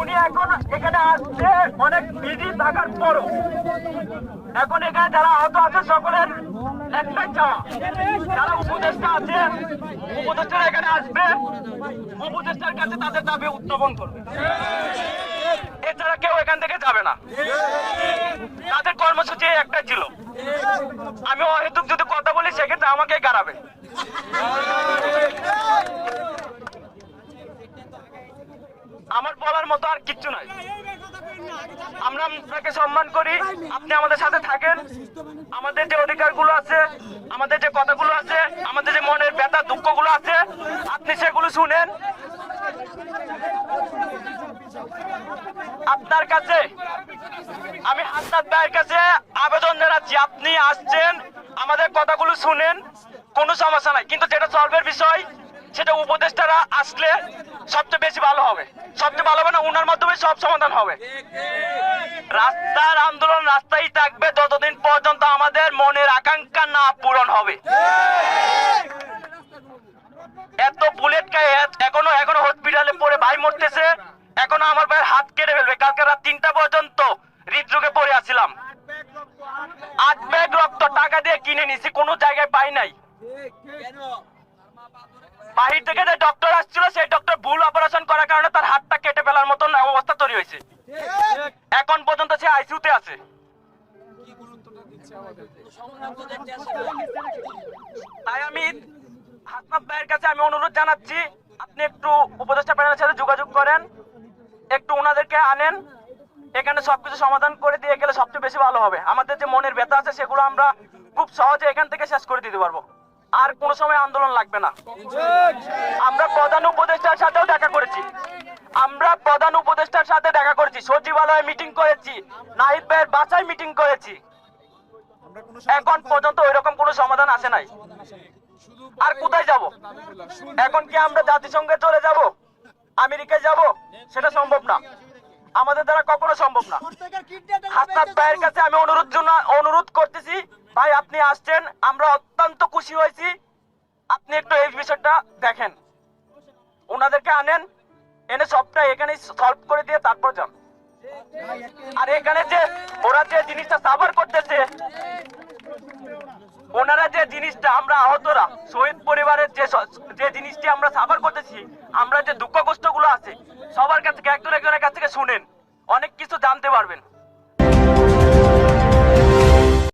উনি এখন এখানে আসছে, অনেক বিধি থাকার পরও। এখন এখানে যারা আহত আছে, সকলের একটাই চাওয়া। যারা উপদেষ্টা আছে, উপদেষ্টারা এখানে আসবে। উপদেষ্টার কাছে তাদের দাবি উত্থাপন করবে। এছাড়া কেউ এখান থেকে যাবে না। তাদের কর্মসূচি একটা ছিল। আমি অহেতুক যদি কথা বলি, সেক্ষেত্রে আমাকে গাড়াবে আমার বলার মতো আর কিচ্ছু নাই। আমরা আপনাকে সম্মান করি, আপনি আমাদের সাথে থাকেন। আমাদের যে অধিকারগুলো আছে, আমাদের যে কথাগুলো আছে, আমাদের যে মনের ব্যথা, দুঃখগুলো আছে, আপনি সেগুলো শুনেন। আপনার কাছে, আমি হাসনাত ভাইয়ের কাছে আবেদন জানাচ্ছি, আপনি আসছেন, আমাদের কথাগুলো শুনেন, কোনো সমস্যা নাই। কিন্তু যেটা সলভের বিষয় সেটা উপদেষ্টারা আসলে সবচেয়ে বেশি ভালো হবে। সবচেয়ে ভালো হবে না, উনার মাধ্যমে সব সমাধান হবে। রাস্তার আন্দোলন রাস্তায় থাকবে, যতদিন পর্যন্ত আমাদের মনের আকাঙ্ক্ষা না পূরণ হবে। এত বুলেট খায় এখনও এখনও হসপিটালে পড়ে ভাই মরতেছে, এখনও আমার ভাইয়ের হাত কেটে ফেলবে। কালকে রাত তিনটা পর্যন্ত হৃদরোগে পড়ে আছিলাম। আট ব্যাগ রক্ত টাকা দিয়ে কিনে নিছি, কোনো জায়গায় পাই নাই। বাহির থেকে যে ডক্টর আসছিল, সেই ডক্টর ভুল অপারেশন করার কারণে তার হাতটা কেটে ফেলার মতন অবস্থা তৈরি হয়েছে। এখন পর্যন্ত সে আইসিইউতে আছে। তাই আমি হাসনাত ভাইয়ের কাছে আমি অনুরোধ জানাচ্ছি, আপনি একটু উপদেষ্টা প্যানেলের সাথে যোগাযোগ করেন, একটু ওনাদেরকে আনেন, এখানে সবকিছু সমাধান করে দিয়ে গেলে সবচেয়ে বেশি ভালো হবে। আমাদের যে মনের ব্যথা আছে, সেগুলো আমরা খুব সহজে এখান থেকে শেষ করে দিতে পারব। আর কোনো সময় আন্দোলন লাগবে না। আমরা প্রধান উপদেষ্টার সাথেও দেখা করেছি। আমরা প্রধান উপদেষ্টার সাথে দেখা করেছি সচিবালয়ে মিটিং করেছি নাহিদ ভাইয়ের বাসায় মিটিং করেছি। এখন পর্যন্ত ওই রকম কোনো সমাধান আসে নাই। আর কোথায় যাব? এখন কি আমরা জাতিসংঘে চলে যাব? আমেরিকায় যাব? সেটা সম্ভব না। আমাদের দ্বারা কখনো সম্ভব না। হাসনাত ভাইয়ের কাছে আমি অনুরোধ জন্য অনুরোধ করতেছি ভাই, আপনি আসছেন, আমরা অত্যন্ত খুশি হয়েছি। আপনি একটু এই বিষয়টা দেখেন। ওনাদেরকে আনেন, এনে সবটা এখানে সলভ করে দিয়ে তারপর যান। আর এখানে যে ওরা যে জিনিসটা সাফার করতেছে, ওনারা যে জিনিসটা আমরা আহতরা, শহীদ পরিবারের যে যে জিনিসটি আমরা সাফার করতেছি, আমরা যে দুঃখ কষ্টগুলো আছে, সবার কাছ থেকে, একজন একজনের কাছ থেকে শুনেন। অনেক কিছু জানতে পারবেন।